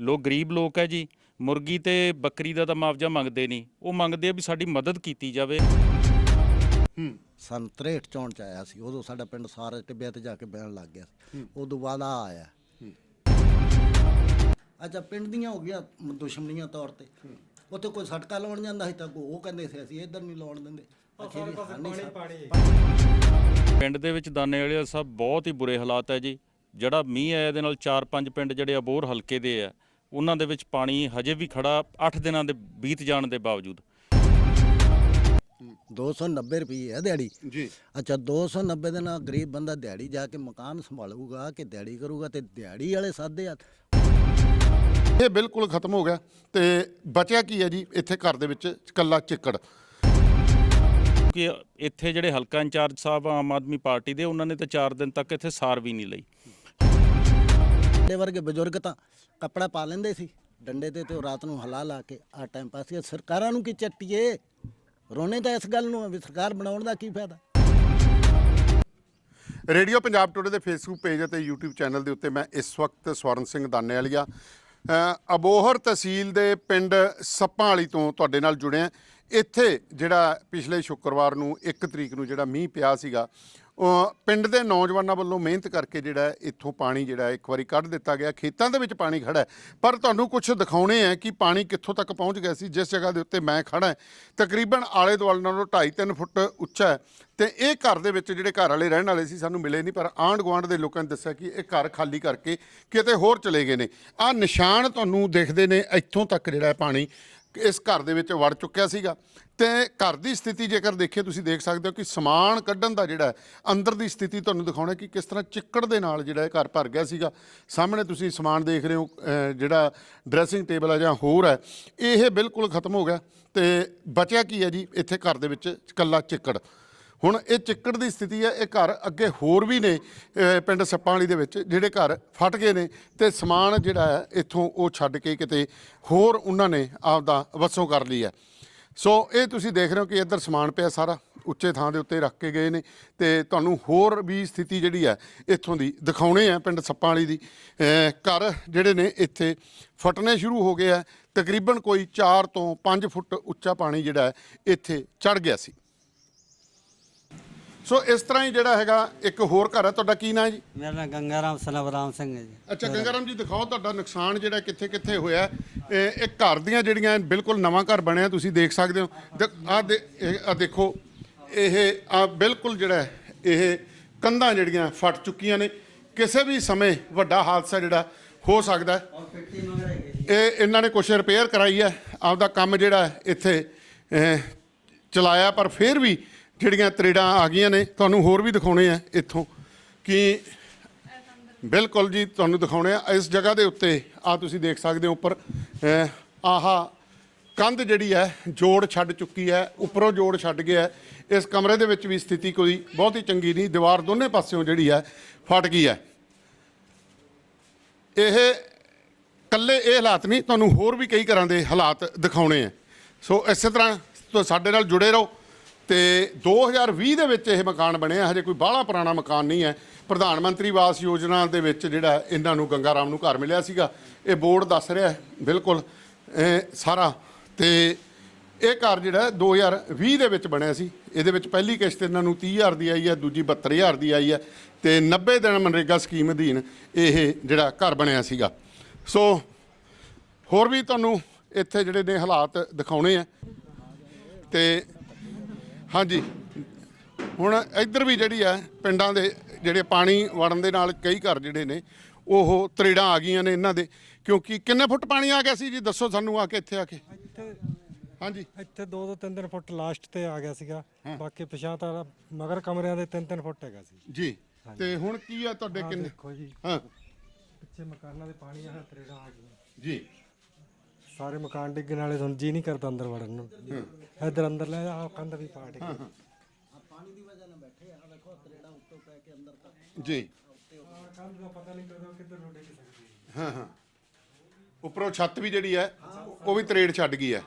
ਲੋਕ ਗਰੀਬ ਲੋਕ ਹੈ ਜੀ ਮੁਰਗੀ ਤੇ ਬੱਕਰੀ ਦਾ ਤਾਂ ਮੁਆਵਜ਼ਾ ਮੰਗਦੇ ਨਹੀਂ। ਉਹ ਮੰਗਦੇ ਆ ਵੀ ਸਾਡੀ ਮਦਦ ਕੀਤੀ ਜਾਵੇ। ਸਨ 63 ਚੋਣ ਚ ਆਇਆ ਸੀ ਉਦੋਂ ਸਾਡਾ ਪਿੰਡ ਸਾਰੇ ਟਿੱਬਿਆਂ ਤੇ ਜਾ ਕੇ ਬਹਿਣ ਲੱਗ ਗਿਆ ਸੀ। ਉਦੋਂ ਬਾਅਦ ਆ ਆਇਆ। ਅੱਛਾ ਪਿੰਡ ਦੀਆਂ ਹੋ ਗਿਆ ਦੁਸ਼ਮਣੀਆਂ ਤੌਰ ਤੇ। ਉੱਥੇ ਕੋਈ ਸਟਕਾ ਲਾਉਣ ਜਾਂਦਾ ਸੀ ਤਾਂ ਉਹ ਕਹਿੰਦੇ ਸੀ ਅਸੀਂ ਇੱਧਰ ਨਹੀਂ ਲਾਉਣ ਦਿੰਦੇ। ਪਿੰਡ ਦੇ ਵਿੱਚ ਦਾਨੇ ਵਾਲੇ ਸਾਹਿਬ ਬਹੁਤ ਹੀ ਬੁਰੇ ਹਾਲਾਤ ਹੈ ਜੀ। ਜਿਹੜਾ ਮੀਂਹ ਆਇਆ ਇਹਦੇ ਨਾਲ 4-5 ਪਿੰਡ ਜਿਹੜੇ ਅਬੋਰ ਹਲਕੇ ਦੇ ਆ। ਉਹਨਾਂ ਦੇ ਵਿੱਚ ਪਾਣੀ ਹਜੇ ਵੀ ਖੜਾ 8 ਦਿਨਾਂ ਦੇ ਬੀਤ ਜਾਣ ਦੇ ਬਾਵਜੂਦ। 290 ਰੁਪਏ ਹੈ ਦਿਹਾੜੀ। ਜੀ। ਅੱਛਾ 290 ਦੇ ਨਾਲ ਗਰੀਬ ਬੰਦਾ ਦਿਹਾੜੀ ਜਾ ਕੇ ਮਕਾਨ ਸੰਭਾਲੂਗਾ ਕਿ ਦਿਹਾੜੀ ਕਰੂਗਾ ਤੇ ਦਿਹਾੜੀ ਵਾਲੇ ਸਾਦੇ ਆ ਇਹ ਬਿਲਕੁਲ ਖਤਮ ਹੋ ਗਿਆ ਤੇ ਬਚਿਆ ਕੀ ਹੈ ਜੀ ਇੱਥੇ ਘਰ ਦੇ ਵਿੱਚ ਕੱਲਾ ਚਿੱਕੜ। ਕਿ ਇੱਥੇ ਜਿਹੜੇ ਹਲਕਾ ਇੰਚਾਰਜ ਸਾਹਿਬ ਆ ਆਮ ਆਦਮੀ ਪਾਰਟੀ ਦੇ ਉਹਨਾਂ ਨੇ ਤਾਂ 4 ਦਿਨ ਤੱਕ ਇੱਥੇ ਸਾਰ ਵੀ ਨਹੀਂ ਲਈ। ਸਾਡੇ ਵਰਗੇ ਬਜ਼ੁਰਗ ਤਾਂ ਕੱਪੜਾ ਪਾ ਲੈਂਦੇ ਸੀ। ਡੰਡੇ ਤੇ ਤੇ ਉਹ ਰਾਤ ਨੂੰ ਹਲਾ ਲਾ ਕੇ ਆ ਟਾਈਮ ਪਾਸ ਇਹ ਸਰਕਾਰਾਂ ਨੂੰ ਕੀ ਚੱਟੀਏ? ਰੋਣੇ ਤਾਂ ਇਸ ਗੱਲ ਨੂੰ ਆ ਵੀ ਸਰਕਾਰ ਬਣਾਉਣ ਦਾ ਕੀ ਫਾਇਦਾ? ਰੇਡੀਓ ਪੰਜਾਬ ਟੁਡੇ ਦੇ ਫੇਸਬੁੱਕ ਪੇਜ ਅਤੇ YouTube ਚੈਨਲ ਦੇ ਉੱਤੇ ਮੈਂ ਇਸ ਵਕਤ ਸਵਰਨ ਸਿੰਘ ਦਾਨੇ ਵਾਲੀਆ ਅਬੋਹਰ ਤਹਿਸੀਲ ਦੇ ਪਿੰਡ ਸੱਪਾਂ ਵਾਲੀ ਤੋਂ ਤੁਹਾਡੇ ਨਾਲ ਜੁੜਿਆ। ਇੱਥੇ ਜਿਹੜਾ ਪਿਛਲੇ ਸ਼ੁੱਕਰਵਾਰ ਨੂੰ 1 ਤਰੀਕ ਨੂੰ ਜਿਹੜਾ ਮੀਂਹ ਪਿਆ ਸੀਗਾ ਪਿੰਡ ਦੇ ਨੌਜਵਾਨਾਂ ਵੱਲੋਂ ਮਿਹਨਤ ਕਰਕੇ ਜਿਹੜਾ ਇੱਥੋਂ ਪਾਣੀ ਜਿਹੜਾ ਇੱਕ ਵਾਰੀ ਕੱਢ ਦਿੱਤਾ ਗਿਆ। ਖੇਤਾਂ ਦੇ ਵਿੱਚ ਪਾਣੀ ਖੜਾ ਪਰ ਤੁਹਾਨੂੰ ਕੁਝ ਦਿਖਾਉਣੇ ਹੈ ਕਿ ਪਾਣੀ ਕਿੱਥੋਂ ਤੱਕ ਪਹੁੰਚ ਗਿਆ ਸੀ। ਜਿਸ ਜਗ੍ਹਾ ਦੇ ਉੱਤੇ ਮੈਂ ਖੜਾ ਤਕਰੀਬਨ ਆਲੇ ਦੁਆਲੇ ਨਾਲੋਂ 2.5-3 ਫੁੱਟ ਉੱਚਾ ਹੈ। ਤੇ ਇਹ ਘਰ ਦੇ ਵਿੱਚ ਜਿਹੜੇ ਘਰ ਵਾਲੇ ਰਹਿਣ ਵਾਲੇ ਸੀ, ਸਾਨੂੰ ਮਿਲੇ ਨਹੀਂ। ਪਰ ਆਂਢ ਗੁਆਂਢ ਦੇ ਲੋਕਾਂ ਨੇ ਦੱਸਿਆ ਕਿ ਇਹ ਘਰ ਖਾਲੀ ਕਰਕੇ ਕਿਤੇ ਹੋਰ ਚਲੇ ਗਏ ਨੇ। ਆ ਨਿਸ਼ਾਨ ਤੁਹਾਨੂੰ ਦਿਖਦੇ ਨੇ ਇੱਥੋਂ ਤੱਕ ਜਿਹੜਾ ਪਾਣੀ। ਇਸ ਘਰ ਦੇ ਵਿੱਚ ਵੜ ਚੁੱਕਿਆ ਸੀਗਾ। ਤੇ ਘਰ ਦੀ ਸਥਿਤੀ ਜੇਕਰ ਦੇਖੀਏ, ਤੁਸੀਂ ਦੇਖ ਸਕਦੇ ਹੋ ਕਿ ਸਮਾਨ ਕੱਢਣ ਦਾ ਜਿਹੜਾ ਅੰਦਰ ਦੀ ਸਥਿਤੀ ਤੁਹਾਨੂੰ ਦਿਖਾਉਣਾ ਕਿ ਕਿਸ ਤਰ੍ਹਾਂ ਚਿੱਕੜ ਦੇ ਨਾਲ ਜਿਹੜਾ ਇਹ ਘਰ ਭਰ ਗਿਆ ਸੀਗਾ। ਸਾਹਮਣੇ ਤੁਸੀਂ ਸਮਾਨ ਦੇਖ ਰਹੇ ਹੋ ਜਿਹੜਾ ਡਰੈਸਿੰਗ ਟੇਬਲ ਹੈ ਜਾਂ ਹੋਰ ਹੈ, ਇਹ ਬਿਲਕੁਲ ਖਤਮ ਹੋ ਗਿਆ। ਤੇ ਬਚਿਆ ਕੀ ਹੈ ਜੀ, ਇੱਥੇ ਘਰ ਦੇ ਵਿੱਚ ਇਕੱਲਾ ਚਿੱਕੜ। ਹੁਣ ਇਹ ਚਿੱਕੜ ਦੀ ਸਥਿਤੀ ਹੈ, ਇਹ ਘਰ ਅੱਗੇ ਹੋਰ ਵੀ ਨੇ ਪਿੰਡ ਸੱਪਾਂ ਵਾਲੀ ਦੇ ਵਿੱਚ, ਜਿਹੜੇ ਘਰ ਫਟ ਗਏ ਨੇ ਤੇ ਸਮਾਨ ਜਿਹੜਾ ਹੈ ਇੱਥੋਂ ਉਹ ਛੱਡ ਕੇ ਕਿਤੇ ਹੋਰ ਉਹਨਾਂ ਨੇ ਆਪਦਾ ਵਸੋਂ ਕਰ ਲਈ ਹੈ। ਸੋ ਇਹ ਤੁਸੀਂ ਦੇਖ ਰਹੇ ਹੋ ਕਿ ਇੱਧਰ ਸਮਾਨ ਪਿਆ ਸਾਰਾ, ਉੱਚੇ ਥਾਂ ਦੇ ਉੱਤੇ ਰੱਖ ਕੇ ਗਏ ਨੇ ਤੇ ਤੁਹਾਨੂੰ ਹੋਰ ਵੀ ਸਥਿਤੀ ਜਿਹੜੀ ਹੈ ਇੱਥੋਂ ਦੀ ਦਿਖਾਉਣੇ ਆ ਪਿੰਡ ਸੱਪਾਂ ਵਾਲੀ ਦੀ ਘਰ ਜਿਹੜੇ ਨੇ ਇੱਥੇ ਫਟਣੇ ਸ਼ੁਰੂ ਹੋ ਗਏ ਆ, ਤਕਰੀਬਨ ਕੋਈ 4 ਤੋਂ 5 ਫੁੱਟ ਉੱਚਾ ਪਾਣੀ ਜਿਹੜਾ ਹੈ ਇੱਥੇ ਚੜ ਗਿਆ ਸੀ। ਸੋ ਇਸ ਤਰ੍ਹਾਂ ਹੀ ਜਿਹੜਾ ਹੈਗਾ ਇੱਕ ਹੋਰ ਘਰ ਹੈ। ਤੁਹਾਡਾ ਕੀ ਨਾਂ ਹੈ ਜੀ? ਮੇਰਾ ਨਾਮ ਗੰਗਾ ਰਾਮ ਸਨਵਰਾਮ ਸਿੰਘ ਹੈ ਜੀ। ਅੱਛਾ ਗੰਗਾਰਾਮ ਜੀ ਦਿਖਾਓ ਤੁਹਾਡਾ ਨੁਕਸਾਨ ਜਿਹੜਾ ਕਿੱਥੇ ਕਿੱਥੇ ਹੋਇਆ। ਇਹ ਇਹ ਘਰ ਦੀਆਂ ਜਿਹੜੀਆਂ ਬਿਲਕੁਲ ਨਵਾਂ ਘਰ ਬਣਿਆ ਤੁਸੀਂ ਦੇਖ ਸਕਦੇ ਹੋ। ਆ ਦੇਖੋ ਇਹ ਆ ਬਿਲਕੁਲ ਜਿਹੜਾ ਇਹ ਕੰਧਾਂ ਜਿਹੜੀਆਂ ਫਟ ਚੁੱਕੀਆਂ ਨੇ। ਕਿਸੇ ਵੀ ਸਮੇਂ ਵੱਡਾ ਹਾਦਸਾ ਜਿਹੜਾ ਹੋ ਸਕਦਾ ਇਹ ਇਹਨਾਂ ਨੇ ਕੁਛ ਰਿਪੇਅਰ ਕਰਾਈ ਹੈ। ਆਪਦਾ ਕੰਮ ਜਿਹੜਾ ਇੱਥੇ ਚਲਾਇਆ ਪਰ ਫਿਰ ਵੀ ਜਿਹੜੀਆਂ ਤਰੇੜਾਂ ਆ ਗਈਆਂ ਨੇ, ਤੁਹਾਨੂੰ ਹੋਰ ਵੀ ਦਿਖਾਉਣੇ ਆ ਇੱਥੋਂ। ਕਿ ਬਿਲਕੁਲ ਜੀ, ਤੁਹਾਨੂੰ ਦਿਖਾਉਣੇ ਆ। ਇਸ ਜਗ੍ਹਾ ਦੇ ਉੱਤੇ ਆ ਤੁਸੀਂ ਦੇਖ ਸਕਦੇ ਹੋ ਉੱਪਰ ਆਹਾ ਕੰਧ ਜਿਹੜੀ ਹੈ, ਜੋੜ ਛੱਡ ਚੁੱਕੀ ਹੈ, ਉੱਪਰੋਂ ਜੋੜ ਛੱਡ ਗਿਆ ਇਸ ਕਮਰੇ ਦੇ ਵਿੱਚ ਵੀ ਸਥਿਤੀ ਕੋਈ ਬਹੁਤ ਹੀ ਚੰਗੀ ਨਹੀਂ, ਦੀਵਾਰ ਦੋਨੇ ਪਾਸਿਓਂ ਜਿਹੜੀ ਹੈ, ਫਟ ਗਈ ਹੈ। ਇਹ ਕੱਲੇ ਇਹ ਹਾਲਾਤ ਨਹੀਂ, ਤੁਹਾਨੂੰ ਹੋਰ ਵੀ ਕਈ ਘਰਾਂ ਦੇ ਹਾਲਾਤ ਦਿਖਾਉਣੇ ਆ। ਸੋ ਇਸੇ ਤਰ੍ਹਾਂ ਤੋਂ, ਸਾਡੇ ਨਾਲ ਜੁੜੇ ਰਹੋ। ਤੇ 2020 ਦੇ ਵਿੱਚ ਇਹ ਮਕਾਨ ਬਣਿਆ, ਹਜੇ ਕੋਈ ਬਾਹਲਾ ਪੁਰਾਣਾ ਮਕਾਨ ਨਹੀਂ ਹੈ। ਪ੍ਰਧਾਨ ਮੰਤਰੀ ਆਵਾਸ ਯੋਜਨਾ ਦੇ ਵਿੱਚ ਜਿਹੜਾ ਇਹਨਾਂ ਨੂੰ ਗੰਗਾ ਰਾਮ ਨੂੰ ਘਰ ਮਿਲਿਆ ਸੀਗਾ। ਇਹ ਬੋਰਡ ਦੱਸ ਰਿਹਾ ਹੈ, ਬਿਲਕੁਲ ਸਾਰਾ। ਤੇ ਇਹ ਘਰ ਜਿਹੜਾ ਹੈ 2020 ਦੇ ਵਿੱਚ ਬਣਿਆ ਸੀ। ਇਹਦੇ ਵਿੱਚ ਪਹਿਲੀ ਕਿਸ਼ਤ ਇਹਨਾਂ ਨੂੰ 30000 ਦੀ ਆਈ ਹੈ, ਦੂਜੀ 72000 ਦੀ ਆਈ ਹੈ ਤੇ 90 ਦਿਨ ਮਨਰੇਗਾ ਸਕੀਮ ਅਧੀਨ ਇਹ ਜਿਹੜਾ ਘਰ ਬਣਿਆ ਸੀਗਾ। ਸੋ ਹੋਰ ਵੀ ਤੁਹਾਨੂੰ ਇੱਥੇ ਜਿਹੜੇ ਨੇ ਹਾਲਾਤ ਦਿਖਾਉਣੇ ਆ ਤੇ ਹਾਂਜੀ। ਹੁਣ ਇੱਧਰ ਵੀ ਜਿਹੜੀ ਹੈ ਪਿੰਡਾਂ ਦੇ ਜਿਹੜੇ ਪਾਣੀ ਵੜਨ ਦੇ ਨਾਲ ਕਈ ਘਰ ਜਿਹੜੇ ਨੇ ਉਹ ਤਰੇੜਾਂ ਆ ਗਈਆਂ ਨੇ ਇਹਨਾਂ ਦੇ। ਕਿਉਂਕਿ ਕਿੰਨੇ ਫੁੱਟ ਪਾਣੀ ਆ ਗਿਆ ਸੀ ਜੀ? ਦੱਸੋ ਸਾਨੂੰ ਆ ਕੇ ਇੱਥੇ ਆ ਕੇ। ਹਾਂਜੀ। ਇੱਥੇ 2 ਤੋਂ 3 ਫੁੱਟ ਲਾਸਟ ਤੇ ਆ ਗਿਆ ਸੀਗਾ। ਬਾਕੀ ਪਿਛਾਂ ਤਾਂ ਮਗਰ ਕਮਰਿਆਂ ਦੇ 3-3 ਫੁੱਟ ਹੈਗਾ ਸੀ। ਜੀ। ਤੇ ਹੁਣ ਕੀ ਆ ਤੁਹਾਡੇ ਕਿੰਨੇ? ਦੇਖੋ ਜੀ। ਹਾਂ। ਪਿੱਛੇ ਮਕਾਨਾਂ ਦੇ ਪਾਣੀ ਆ ਤਰੇੜਾਂ ਆ ਗਈਆਂ। ਜੀ। ਸਾਰੇ ਮਕਾਨ ਡਿੱਗਣ ਵਾਲੇ ਤੁਹਾਨੂੰ ਜੀ ਨਹੀਂ ਕਰਦਾ ਅੰਦਰ ਵੜਨ ਨੂੰ। ਇੱਧਰ ਅੰਦਰ ਲੈ ਆ ਕੰਧ ਵੀ ਪਾਟ ਗਈ ਜੀ। ਕੰਧ ਦਾ ਪਤਾ ਨਹੀਂ ਕਦੋਂ ਕਿੱਧਰ ਨੂੰ ਡਿੱਗ ਸਕਦੀ ਹੈ। ਹਾਂ ਹਾਂ। ਉੱਪਰੋਂ ਛੱਤ ਵੀ ਜਿਹੜੀ ਹੈ ਉਹ ਵੀ ਤਰੇੜ ਛੱਡ ਗਈ ਹੈ।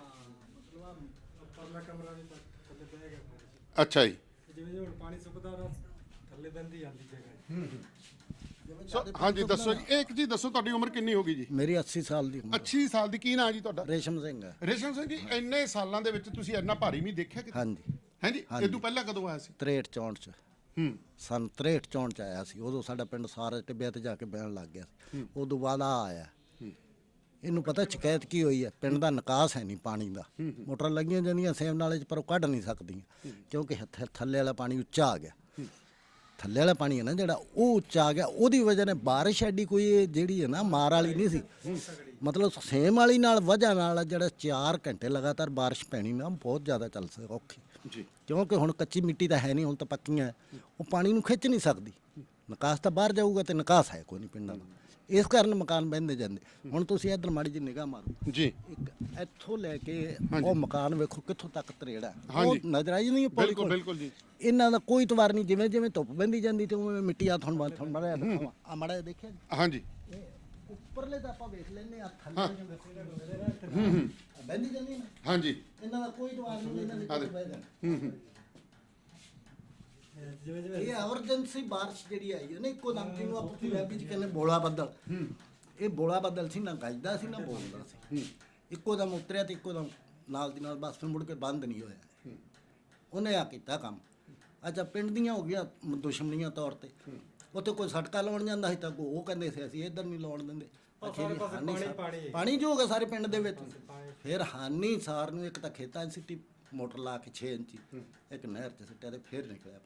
ਪਰਲਾ ਕਮਰਾ ਵੀ ਤੱਕ ਥੱਲੇ ਬਹਿ ਗਿਆ। ਪਾਣੀ। ਅੱਛਾ ਜੀ। ਜਿਵੇਂ ਜਿਵੇਂ ਹੁਣ ਪਾਣੀ ਸੁੱਕਦਾ ਉਹਦਾ ਥੱਲੇ ਬੰਦੀ ਜਾਂਦੀ ਜਗ੍ਹਾ। ਹੈ। ਸੋ ਹਾਂਜੀ ਦੱਸੋ ਜੀ ਇੱਕ ਜੀ ਦੱਸੋ ਤੁਹਾਡੀ ਉਮਰ ਕਿੰਨੀ ਹੋ ਗਈ ਜੀ? ਮੇਰੀ 80 ਸਾਲ ਦੀ ਉਮਰ। 80 ਸਾਲ ਦੀ ਕੀ ਨਾਂ ਜੀ ਤੁਹਾਡਾ? ਰੇਸ਼ਮ ਸਿੰਘ ਹੈ। ਰੇਸ਼ਮ ਸਿੰਘ ਜੀ ਇੰਨੇ ਸਾਲਾਂ ਦੇ ਵਿੱਚ ਤੁਸੀਂ ਇੰਨਾ ਭਾਰੀ ਮੀਂਹ ਦੇਖਿਆ ਕਿ ਹਾਂਜੀ। ਹਾਂਜੀ। ਇਹ ਤੋਂ ਪਹਿਲਾਂ ਕਦੋਂ ਆਇਆ ਸੀ? 63 64 ਚ। ਹੂੰ। ਸਨ 63 64 ਚ ਆਇਆ ਸੀ ਉਦੋਂ ਸਾਡਾ ਪਿੰਡ ਸਾਰਾ ਟਿੱਬਿਆਂ ਤੇ ਜਾ ਕੇ ਬਹਿਣ ਲੱਗ ਗਿਆ ਸੀ। ਉਦੋਂ ਬਾਅਦ ਆ ਆਇਆ। ਇਹਨੂੰ ਪਤਾ ਸ਼ਿਕਾਇਤ ਕੀ ਹੋਈ ਹੈ ਪਿੰਡ ਦਾ ਨਿਕਾਸ ਹੈ ਨਹੀਂ ਪਾਣੀ ਦਾ। ਮੋਟਰਾਂ ਲੱਗੀਆਂ ਜਾਂਦੀਆਂ ਸੇਮ ਨਾਲੇ ਚ ਪਰ ਉਹ ਕੱਢ ਨਹੀਂ ਸਕਦੀਆਂ ਕਿਉਂਕਿ ਹੱਥ- ਥੱਲੇ ਵਾਲਾ ਪਾਣੀ ਉੱਚਾ ਆ ਗਿਆ। ਥੱਲੇ ਵਾਲਾ ਪਾਣੀ ਹੈ ਨਾ ਜਿਹੜਾ ਉਹ ਉੱਚਾ ਆ ਗਿਆ। ਉਹਦੀ ਵਜ੍ਹਾ ਨਾਲ ਬਾਰਿਸ਼ ਐਡੀ ਕੋਈ ਜਿਹੜੀ ਹੈ ਨਾ ਮਾਰ ਵਾਲੀ ਨਹੀਂ ਸੀ। ਮਤਲਬ ਸੇਮ ਵਾਲੀ ਨਾਲ ਵਜ੍ਹਾ ਨਾਲ ਜਿਹੜਾ 4 ਘੰਟੇ ਲਗਾਤਾਰ ਬਾਰਿਸ਼ ਪੈਣੀ ਨਾ ਬਹੁਤ ਜ਼ਿਆਦਾ ਚੱਲ ਸਕ ਔਖੀ। ਜੀ। ਕਿਉਂਕਿ ਹੁਣ ਕੱਚੀ ਮਿੱਟੀ ਤਾਂ ਹੈ ਨਹੀਂ ਹੁਣ ਤਾਂ ਪੱਕੀਆਂ ਹੈ। ਉਹ ਪਾਣੀ ਨੂੰ ਖਿੱਚ ਨਹੀਂ ਸਕਦੀ। ਨਿਕਾਸ ਤਾਂ ਬਾਹਰ ਜਾਊਗਾ ਤੇ ਨਿਕਾਸ ਹੈ ਕੋਈ ਨਹੀਂ ਪਿੰਡਾਂ ਦਾ। ਇਸ ਕਾਰਨ ਮਕਾਨ ਬਹਿੰਦੇ ਜਾਂਦੇ। ਹੁਣ ਤੁਸੀਂ ਇੱਧਰ ਮਾੜੀ ਜਿਹੀ ਨਿਗਾਹ ਮਾਰੋ। ਜੀ। ਇੱਕ ਇੱਥੋਂ ਲੈ ਕੇ ਉਹ ਮਕਾਨ ਵੇਖੋ ਕਿੱਥੋਂ ਤੱਕ ਤਰੇੜਾ। ਉਹ ਨਜ਼ਰ ਆਈ ਨਹੀਂ ਪੌੜੀ ਬਿਲਕੁਲ ਕੋਲ। ਬਿਲਕੁਲ ਜੀ। ਇਹਨਾਂ ਦਾ ਕੋਈ ਤਵਾਰ ਨਹੀਂ ਜਿਵੇਂ ਜਿਵੇਂ ਧੁੱਪ ਬੰਦੀ ਜਾਂਦੀ ਤੇ ਉਵੇਂ ਮਿੱਟੀ ਆ ਤੁਹਾਨੂੰ ਤੁਹਾਨੂੰ ਮੜਾ ਆ ਮੜਾ ਦੇਖਿਆ ਜੀ? ਹਾਂਜੀ। ਉੱਪਰਲੇ ਤਾਂ ਆਪਾਂ ਵੇਖ ਲੈਨੇ ਆ ਥੱਲੇ ਹੂੰ। ਬੰਦੀ ਜਾਂਦੀ ਹਾਂਜੀ। ਇਹਨਾਂ ਦਾ ਕੋਈ ਤਵਾਰ ਨਹੀਂ ਇਹਨਾਂ ਦੇ ਹੂੰ ਹੂੰ। ਜਿਵੇਂ ਜਿਵੇਂ ਇਹ ਐਮਰਜੈਂਸੀ ਬਾਰਿਸ਼ ਜਿਹੜੀ ਆਈ ਹੈ ਨਾ ਇੱਕੋ ਦਮ ਜਿਹਨੂੰ ਆਪਾਂ ਪੰਜਾਬੀ ਚ ਕਹਿੰਦੇ ਬੋਲਾ ਬੱਦਲ। ਇਹ ਬੋਲਾ ਬੱਦਲ ਸੀ ਨਾ ਗੱਜਦਾ ਸੀ ਨਾ ਬੋਲਦਾ ਸੀ। ਇੱਕੋ ਦਮ ਉਤਰਿਆ ਤੇ ਇੱਕੋ ਦਮ ਨਾਲ ਦੀ ਨਾਲ ਬਸ ਫਿਰ ਮੁੜ ਕੇ ਬੰਦ ਨਹੀਂ ਹੋਇਆ। ਉਹਨੇ ਆ ਕੀਤਾ ਕੰਮ। ਅੱਛਾ ਪਿੰਡ ਦੀਆਂ ਹੋ ਗਿਆ ਦੁਸ਼ਮਣੀਆਂ ਤੌਰ ਤੇ। ਉੱਥੇ ਕੋਈ ਸਟਕਾ ਲਾਉਣ ਜਾਂਦਾ ਸੀ ਤਾਂ ਉਹ ਕਹਿੰਦੇ ਸੀ ਅਸੀਂ ਇੱਧਰ ਨਹੀਂ ਲਾਉਣ ਦਿੰਦੇ। ਪਾਣੀ- ਜੋ ਹੋ। ਗਿਆ ਸਾਰੇ ਪਿੰਡ ਦੇ ਵਿੱਚ। ਫਿਰ ਹਾਨੀ ਸਾਰ ਨੂੰ ਇੱਕ ਤਾਂ ਖੇਤਾਂ 'ਚ ਸਿੱਟੀ ਮੋਟਰ ਲਾ ਕੇ 6 ਇੰਚੀ ਇੱਕ ਨਹਿਰ 'ਚ ਸਿੱਟਿਆ ਤੇ ਫਿਰ ਨਿਕਲਿਆ।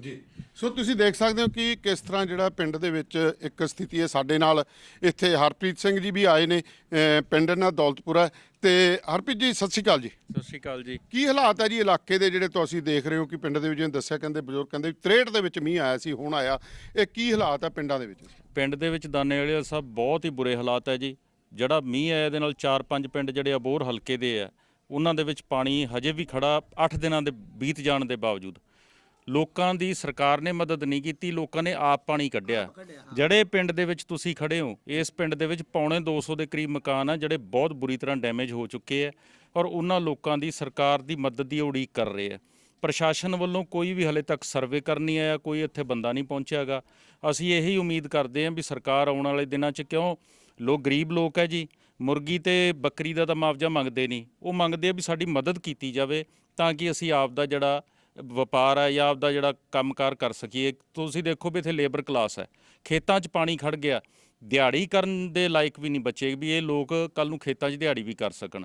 ਜੀ। ਸੋ ਤੁਸੀਂ ਦੇਖ ਸਕਦੇ ਹੋ ਕਿ ਕਿਸ ਤਰ੍ਹਾਂ ਜਿਹੜਾ ਪਿੰਡ ਦੇ ਵਿੱਚ ਇੱਕ ਸਥਿਤੀ ਹੈ ਸਾਡੇ ਨਾਲ। ਇੱਥੇ ਹਰਪ੍ਰੀਤ ਸਿੰਘ ਜੀ ਵੀ ਆਏ ਨੇ ਅਹ ਪਿੰਡ ਨਾਲ ਦੌਲਤਪੁਰਾ। ਤੇ ਹਰਪ੍ਰੀਤ ਜੀ ਸਤਿ ਸ਼੍ਰੀ ਅਕਾਲ ਜੀ। ਸਤਿ ਸ਼੍ਰੀ ਅਕਾਲ ਜੀ। ਕੀ ਹਾਲਾਤ ਹੈ ਜੀ ਇਲਾਕੇ ਦੇ ਜਿਹੜੇ ਤੁਸੀਂ ਦੇਖ ਰਹੇ ਹੋ ਕਿ ਪਿੰਡ ਦੇ ਵਿੱਚ ਜਿਵੇਂ ਦੱਸਿਆ ਕਹਿੰਦੇ ਬਜ਼ੁਰਗ ਕਹਿੰਦੇ 63 ਦੇ ਵਿੱਚ ਮੀਂਹ ਆਇਆ ਸੀ ਹੁਣ ਆਇਆ। ਇਹ ਕੀ ਹਾਲਾਤ ਹੈ ਪਿੰਡਾਂ ਦੇ ਵਿੱਚ? ਪਿੰਡ ਦੇ ਵਿੱਚ ਦਾਨੇ ਵਾਲੇ ਸਾਹਿਬ ਬਹੁਤ ਹੀ ਬੁਰੇ ਹਾਲਾਤ ਹੈ ਜੀ। ਜਿਹੜਾ ਮੀਂਹ ਆਇਆ ਇਹਦੇ ਨਾਲ 4-5 ਪਿੰਡ ਜਿਹੜੇ ਅਬੋਰ ਹਲਕੇ ਦੇ ਆ। ਉਹਨਾਂ ਦੇ ਵਿੱਚ ਪਾਣੀ ਹਜੇ ਵੀ ਖੜਾ 8 ਦਿਨਾਂ ਦੇ ਬੀਤ ਜਾਣ ਦੇ ਬਾਵਜੂਦ। ਲੋਕਾਂ ਦੀ ਸਰਕਾਰ ਨੇ ਮਦਦ ਨਹੀਂ ਕੀਤੀ ਲੋਕਾਂ ਨੇ ਆਪ ਪਾਣੀ ਕੱਢਿਆ। ਜਿਹੜੇ ਪਿੰਡ ਦੇ ਵਿੱਚ ਤੁਸੀਂ ਖੜੇ ਹੋ ਇਸ ਪਿੰਡ ਦੇ ਵਿੱਚ ਪੌਣੇ 200 ਦੇ ਕਰੀਬ ਮਕਾਨ ਆ ਜਿਹੜੇ ਬਹੁਤ ਬੁਰੀ ਤਰ੍ਹਾਂ ਡੈਮੇਜ ਹੋ ਚੁੱਕੇ ਆ ਔਰ ਉਹਨਾਂ ਲੋਕਾਂ ਦੀ ਸਰਕਾਰ ਦੀ ਮਦਦ ਦੀ ਉਡੀਕ ਕਰ ਰਹੇ ਆ। ਪ੍ਰਸ਼ਾਸਨ ਵੱਲੋਂ ਕੋਈ ਵੀ ਹਲੇ ਤੱਕ ਸਰਵੇ ਕਰਨ ਨਹੀਂ ਆਇਆ ਕੋਈ ਇੱਥੇ ਬੰਦਾ ਨਹੀਂ ਪਹੁੰਚਿਆਗਾ ਅਸੀਂ ਇਹੀ ਉਮੀਦ ਕਰਦੇ ਹਾਂ ਵੀ ਸਰਕਾਰ ਆਉਣ ਵਾਲੇ ਦਿਨਾਂ 'ਚ ਕਿਉਂ ਲੋਕ ਗਰੀਬ ਲੋਕ ਹੈ ਜੀ ਮੁਰਗੀ ਤੇ ਬੱਕਰੀ ਦਾ ਤਾਂ ਮੁਆਵਜ਼ਾ ਮੰਗਦੇ ਨਹੀਂ ਉਹ ਮੰਗਦੇ ਆ ਵੀ ਸਾਡੀ ਮਦਦ ਕੀਤੀ ਜਾਵੇ ਤਾਂ ਕਿ ਅਸੀਂ ਆਪ ਦਾ ਜਿਹੜਾ ਵਪਾਰ ਹੈ ਜਾਂ ਆਪਦਾ ਜਿਹੜਾ ਕੰਮਕਾਰ ਕਰ ਸਕੀਏ, ਤੁਸੀਂ ਦੇਖੋ ਵੀ ਇੱਥੇ ਲੇਬਰ ਕਲਾਸ ਹੈ। ਖੇਤਾਂ 'ਚ ਪਾਣੀ ਖੜ ਗਿਆ। ਦਿਹਾੜੀ ਕਰਨ ਦੇ ਲਾਇਕ ਵੀ ਨਹੀਂ ਬਚੇ ਵੀ ਇਹ ਲੋਕ ਕੱਲ ਨੂੰ ਖੇਤਾਂ 'ਚ ਦਿਹਾੜੀ ਵੀ ਕਰ ਸਕਣ।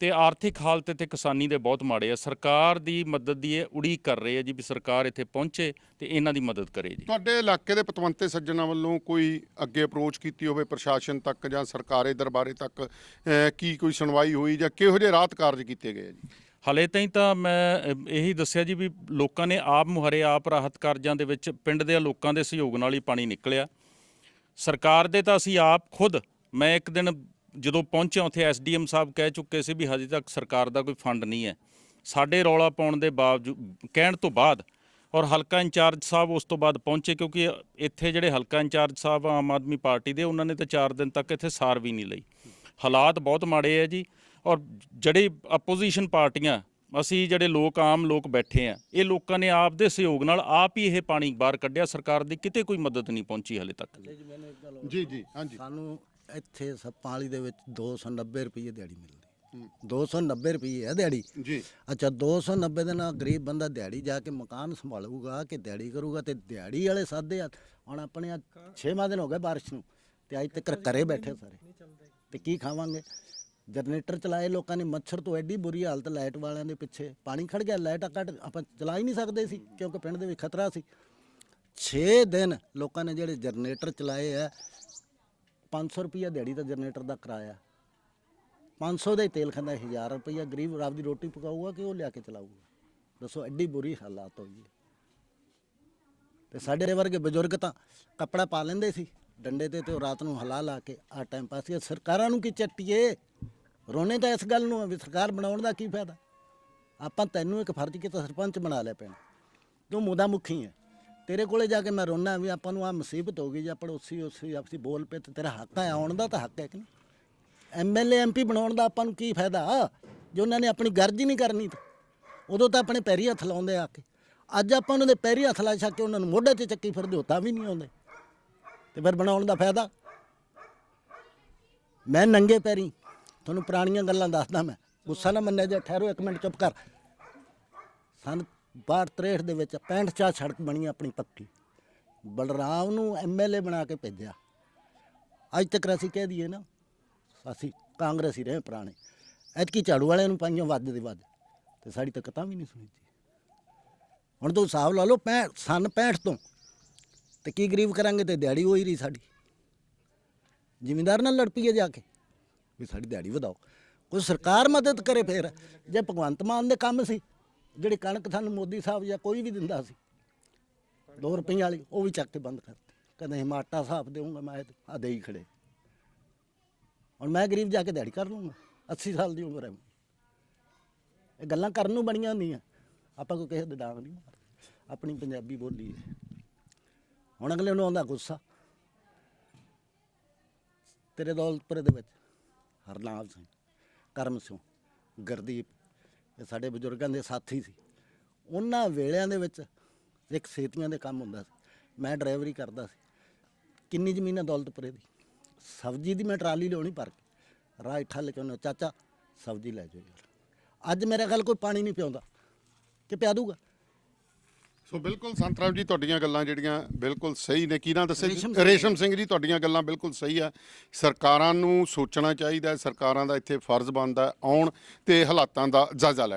ਤੇ ਆਰਥਿਕ ਹਾਲਤ ਤੇ ਕਿਸਾਨੀ ਦੇ ਬਹੁਤ ਮਾੜੇ ਆ। ਸਰਕਾਰ ਦੀ ਮਦਦ ਦੀ ਇਹ ਉਡੀਕ ਕਰ ਰਹੇ ਆ ਜੀ ਵੀ ਸਰਕਾਰ ਇੱਥੇ ਪਹੁੰਚੇ ਤੇ ਇਹਨਾਂ ਦੀ ਮਦਦ ਕਰੇ ਜੀ। ਤੁਹਾਡੇ ਇਲਾਕੇ ਦੇ ਪਤਵੰਤੇ ਸੱਜਣਾ ਵੱਲੋਂ ਕੋਈ ਅੱਗੇ ਅਪਰੋਚ ਕੀਤੀ ਹੋਵੇ ਪ੍ਰਸ਼ਾਸਨ ਤੱਕ ਜਾਂ ਸਰਕਾਰੀ ਦਰਬਾਰੇ ਤੱਕ ਕੀ ਕੋਈ ਸੁਣਵਾਈ ਹੋਈ ਜਾਂ ਕਿਹੋ ਜਿਹੇ ਰਾਹਤ ਕਾਰਜ ਕੀਤੇ ਗਏ ਆ ਜੀ? ਹਲੇ ਤਾਈਂ ਤਾਂ ਮੈਂ ਇਹੀ ਦੱਸਿਆ ਜੀ ਵੀ ਲੋਕਾਂ ਨੇ ਆਪ ਮੁਹਰੇ ਆਪ ਰਾਹਤ ਕਾਰਜਾਂ ਦੇ ਵਿੱਚ ਪਿੰਡ ਦੇ ਲੋਕਾਂ ਦੇ ਸਹਿਯੋਗ ਨਾਲ ਹੀ ਪਾਣੀ ਨਿਕਲਿਆ। ਸਰਕਾਰ ਦੇ ਤਾਂ ਅਸੀਂ ਆਪ ਖੁਦ, ਮੈਂ ਇੱਕ ਦਿਨ ਜਦੋਂ ਪਹੁੰਚਿਆ ਉੱਥੇ ਐਸਡੀਐਮ ਸਾਹਿਬ ਕਹਿ ਚੁੱਕੇ ਸੀ ਵੀ ਹਜੇ ਤੱਕ ਸਰਕਾਰ ਦਾ ਕੋਈ ਫੰਡ ਨਹੀਂ ਹੈ। ਸਾਡੇ ਰੌਲਾ ਪਾਉਣ ਦੇ ਬਾਵਜੂਦ ਕਹਿਣ ਤੋਂ ਬਾਅਦ ਔਰ ਹਲਕਾ ਇੰਚਾਰਜ ਸਾਹਿਬ ਉਸ ਤੋਂ ਬਾਅਦ ਪਹੁੰਚੇ ਕਿਉਂਕਿ ਇੱਥੇ ਜਿਹੜੇ ਹਲਕਾ ਇੰਚਾਰਜ ਸਾਹਿਬ ਆਮ ਆਦਮੀ ਪਾਰਟੀ ਦੇ, ਉਹਨਾਂ ਨੇ ਤਾਂ 4 ਦਿਨ ਤੱਕ ਇੱਥੇ ਸਾਰ ਵੀ ਨਹੀਂ ਲਈ। ਹਾਲਾਤ ਬਹੁਤ ਮਾੜੇ ਆ ਜੀ। ਔਰ ਜਿਹੜੇ ਆਪੋਜੀਸ਼ਨ ਪਾਰਟੀਆਂ ਅਸੀਂ ਜਿਹੜੇ ਲੋਕ ਆਮ ਲੋਕ ਬੈਠੇ ਆ ਇਹ ਲੋਕਾਂ ਨੇ ਆਪ ਦੇ ਸਹਿਯੋਗ ਨਾਲ ਆਪ ਹੀ ਇਹ ਪਾਣੀ ਬਾਹਰ ਕੱਢਿਆ ਸਰਕਾਰ ਦੀ ਕਿਤੇ ਕੋਈ ਮਦਦ ਨਹੀਂ ਪਹੁੰਚੀ ਹਲੇ ਤੱਕ। ਜੀ ਜੀ ਹਾਂਜੀ। ਸਾਨੂੰ ਇੱਥੇ ਸੱਪਾਂ ਵਾਲੀ ਦੇ ਵਿੱਚ 290 ਰੁਪਏ ਦਿਹਾੜੀ ਮਿਲਦੀ। 290 ਰੁਪਏ ਹੈ ਦਿਹਾੜੀ। ਜੀ। ਅੱਛਾ 290 ਦੇ ਨਾਲ ਗਰੀਬ ਬੰਦਾ ਦਿਹਾੜੀ ਜਾ ਕੇ ਮਕਾਨ ਸੰਭਾਲੂਗਾ ਕਿ ਦਿਹਾੜੀ ਕਰੂਗਾ ਤੇ ਦਿਹਾੜੀ ਵਾਲੇ ਸਾਦੇ ਆ। ਹੁਣ ਆਪਣੇ 6 ਦਿਨ ਹੋ ਗਏ ਬਾਰਿਸ਼ ਨੂੰ ਤੇ ਅੱਜ ਤੱਕ ਘਰੇ ਬੈਠੇ ਸਾਰੇ। ਤੇ ਕੀ ਖਾਵਾਂਗੇ? ਜਨਰੇਟਰ ਚਲਾਏ ਲੋਕਾਂ ਨੇ ਮੱਛਰ ਤੋਂ ਐਡੀ ਬੁਰੀ ਹਾਲਤ ਲਾਈਟ ਵਾਲਿਆਂ ਦੇ ਪਿੱਛੇ। ਪਾਣੀ ਖੜ ਗਿਆ, ਲਾਈਟ ਕੱਟ ਆਪਾਂ ਚਲਾ ਹੀ ਨਹੀਂ ਸਕਦੇ ਸੀ, ਕਿਉਂਕਿ ਪਿੰਡ ਦੇ ਵਿੱਚ ਖਤਰਾ ਸੀ। 6 ਦਿਨ ਲੋਕਾਂ ਨੇ ਜਿਹੜੇ ਜਨਰੇਟਰ ਚਲਾਏ ਆ 500 ਰੁਪਈਆ ਦਿਹਾੜੀ ਦਾ ਜਨਰੇਟਰ ਦਾ ਕਿਰਾਇਆ। 500 ਦਾ ਹੀ ਤੇਲ ਖਾਂਦਾ 1000 ਰੁਪਈਆ ਗਰੀਬ ਰਾਤ ਦੀ ਰੋਟੀ ਪਕਾਊਗਾ ਕਿ ਉਹ ਲਿਆ ਕੇ ਚਲਾਊਗਾ? ਦੱਸੋ, ਐਡੀ ਬੁਰੀ ਹਾਲਾਤ ਹੋਈ ਹੈ। ਤੇ ਸਾਡੇ ਵਰਗੇ ਬਜ਼ੁਰਗ ਤਾਂ ਕੱਪੜਾ ਪਾ ਲੈਂਦੇ ਸੀ, ਡੰਡੇ ਤੇ ਤੇ ਉਹ ਰਾਤ ਨੂੰ ਹਲਾ ਲਾ ਕੇ ਆ ਟਾਈਮ ਪਾਸ ਸਰਕਾਰਾਂ ਨੂੰ ਕੀ ਚੱਟੀਏ ਰੋਣੇ ਤਾਂ ਇਸ ਗੱਲ ਨੂੰ ਆ ਵੀ ਸਰਕਾਰ ਬਣਾਉਣ ਦਾ ਕੀ ਫਾਇਦਾ? ਆਪਾਂ ਤੈਨੂੰ ਇੱਕ ਫਰਜ਼ ਕੀਤਾ, ਸਰਪੰਚ ਬਣਾ ਲਿਆ ਪੈਣਾ ਤੂੰ ਮੁਦਾ ਮੁਖੀ ਹੈ ਤੇਰੇ ਕੋਲੇ ਜਾ ਕੇ ਮੈਂ ਰੋਣਾ ਵੀ ਆਪਾਂ ਨੂੰ ਆ ਮੁਸੀਬਤ ਹੋ ਗਈ ਜੇ ਆਪਾਂ ਉਸੇ ਆਪਸੀ ਬੋਲ ਪਏ ਤੇ ਤੇਰਾ ਹੱਕ ਹੈ ਆਉਣ ਦਾ ਤਾਂ ਹੱਕ ਹੈ ਕਿ ਨਹੀਂ? ਐਮਐਲਏ ਐਮਪੀ ਬਣਾਉਣ ਦਾ ਆਪਾਂ ਨੂੰ ਕੀ ਫਾਇਦਾ? ਜੇ ਉਹਨਾਂ ਨੇ ਆਪਣੀ ਗਰਜ ਹੀ ਨਹੀਂ ਕਰਨੀ ਤਾਂ। ਉਦੋਂ ਤਾਂ ਆਪਣੇ ਪੈਰੀ ਹੱਥ ਲਾਉਂਦੇ ਆ ਕੇ। ਅੱਜ ਆਪਾਂ ਉਹਨਾਂ ਦੇ ਪੈਰੀ ਹੱਥ ਲਾ ਛੱਕ ਕੇ ਉਹਨਾਂ ਨੂੰ ਮੋਢੇ ਤੇ ਚੱਕੀ ਫਿਰਦੇ ਹੋ ਤਾਂ ਵੀ ਨਹੀਂ ਆਉਂਦੇ। ਤੇ ਫਿਰ ਬਣਾਉਣ ਦਾ ਫਾਇਦਾ? ਮੈਂ ਨੰਗੇ ਪੈਰੀ। ਤੁਹਾਨੂੰ ਪੁਰਾਣੀਆਂ ਗੱਲਾਂ ਦੱਸਦਾ ਮੈਂ। ਗੁੱਸਾ ਨਾ ਮੰਨਿਆ ਜੇ ਠਹਿਰੋ ਇੱਕ ਮਿੰਟ, ਚੁੱਪ ਕਰ। ਸਨ 62 ਦੇ ਵਿੱਚ 65 ਚਾ ਸੜਕ ਬਣੀ ਆਪਣੀ ਪੱਕੀ। ਬਲਰਾਮ ਨੂੰ ਐਮਐਲਏ ਬਣਾ ਕੇ ਭੇਜਿਆ। ਅੱਜ ਤੱਕ ਅਸੀਂ ਕਹਿ ਦਈਏ ਨਾ, ਅਸੀਂ ਕਾਂਗਰਸੀ ਰਹੇ ਪੁਰਾਣੇ। ਐਤਕੀ ਝਾੜੂ ਵਾਲਿਆਂ ਨੂੰ ਪਾਈਆਂ ਵੱਧ ਦੇ ਵੱਧ। ਤੇ ਸਾਡੀ ਤਾਂ ਕਥਾ ਵੀ ਨਹੀਂ ਸੁਣੀ ਜੀ ਹੁਣ ਤੂੰ ਹਿਸਾਬ ਲਾ ਲਓ 65 ਸਨ 65 ਤੋਂ। ਤੇ ਕੀ ਗਰੀਬ ਕਰਾਂਗੇ ਤੇ ਦਿਹਾੜੀ ਹੋਈ ਰਹੀ ਸਾਡੀ। ਜ਼ਿਮੀਂਦਾਰ ਨਾਲ ਲੜ ਪਈਏ ਜਾ ਕੇ। ਵੀ ਸਾਡੀ ਦਿਹਾੜੀ ਵਧਾਓ। ਕੋਈ ਸਰਕਾਰ ਮਦਦ ਕਰੇ ਫੇਰ, ਜੇ ਭਗਵੰਤ ਮਾਨ ਦੇ ਕੰਮ ਸੀ, ਜਿਹੜੀ ਕਣਕ ਸਾਨੂੰ ਮੋਦੀ ਸਾਹਿਬ ਜਾਂ ਕੋਈ ਵੀ ਦਿੰਦਾ ਸੀ 2 ਰੁਪਏ ਵਾਲੀ, ਉਹ ਵੀ ਚੱਕ ਕੇ ਬੰਦ ਕਰਤੀ ਕਹਿੰਦੇ ਹਿਮ ਆਟਾ ਸਾਫ਼ ਮੈਂ ਆ ਦੇ ਹੀ ਖੜੇ। ਹੁਣ ਮੈਂ ਗਰੀਬ ਜਾ ਕੇ ਦਿਹਾੜੀ ਕਰ ਲੂੰਗਾ 80 ਸਾਲ ਦੀ ਉਮਰ ਹੈ ਇਹ ਗੱਲਾਂ ਕਰਨ ਨੂੰ ਬਣੀਆਂ ਹੁੰਦੀਆਂ। ਆਪਾਂ ਕੋਈ ਕਿਸੇ ਦੇ ਡਾਂਗ ਨਹੀਂ ਆਪਣੀ ਪੰਜਾਬੀ ਬੋਲੀ ਹੈ। ਹੁਣ ਅਗਲੇ ਨੂੰ ਆਉਂਦਾ ਗੁੱਸਾ। ਤੇਰੇ ਦੌਲਤਪੁਰੇ ਦੇ ਵਿੱਚ। ਹਰਨਾਮ ਸਿੰਘ, ਕਰਮ ਸਿੰਘ, ਗੁਰਦੀਪ, ਇਹ ਸਾਡੇ ਬਜ਼ੁਰਗਾਂ ਦੇ ਸਾਥੀ ਸੀ। ਉਹਨਾਂ ਵੇਲਿਆਂ ਦੇ ਵਿੱਚ ਇੱਕ ਸੇਤੀਆਂ ਦੇ ਕੰਮ ਹੁੰਦਾ ਸੀ। ਮੈਂ ਡਰਾਈਵਰੀ ਕਰਦਾ ਸੀ। ਕਿੰਨੀ ਜ਼ਮੀਨ ਹੈ ਦੌਲਤਪੁਰੇ ਦੀ? ਸਬਜ਼ੀ ਦੀ ਮੈਂ ਟਰਾਲੀ ਲਿਆਉਣੀ ਭਰ ਕੇ। ਰਾਹ ਠੱਲ ਕੇ ਉਹਨੇ ਚਾਚਾ, ਸਬਜ਼ੀ ਲੈ ਜਾਓ ਯਾਰ। ਅੱਜ ਮੇਰੇ ਖਿਆਲ ਕੋਈ ਪਾਣੀ ਨਹੀਂ ਪਿਆਉਂਦਾ। ਕਿ ਪਿਆ ਦੂਗਾ ਸੋ ਬਿਲਕੁਲ ਸੰਤਰਾਮ ਜੀ ਤੁਹਾਡੀਆਂ ਗੱਲਾਂ ਜਿਹੜੀਆਂ ਬਿਲਕੁਲ ਸਹੀ ਨੇ। ਕੀ ਨਾਂ ਦੱਸਿਆ ਰੇਸ਼ਮ ਸਿੰਘ। ਜੀ। ਤੁਹਾਡੀਆਂ ਗੱਲਾਂ ਬਿਲਕੁਲ ਸਹੀ ਆ। ਸਰਕਾਰਾਂ ਨੂੰ ਸੋਚਣਾ ਚਾਹੀਦਾ ਹੈ, ਸਰਕਾਰਾਂ ਦਾ ਇੱਥੇ ਫਰਜ਼ ਬਣਦਾ ਆਉਣ ਤੇ ਹਾਲਾਤਾਂ ਦਾ ਜਾਇਜ਼ਾ ਲੈਣ।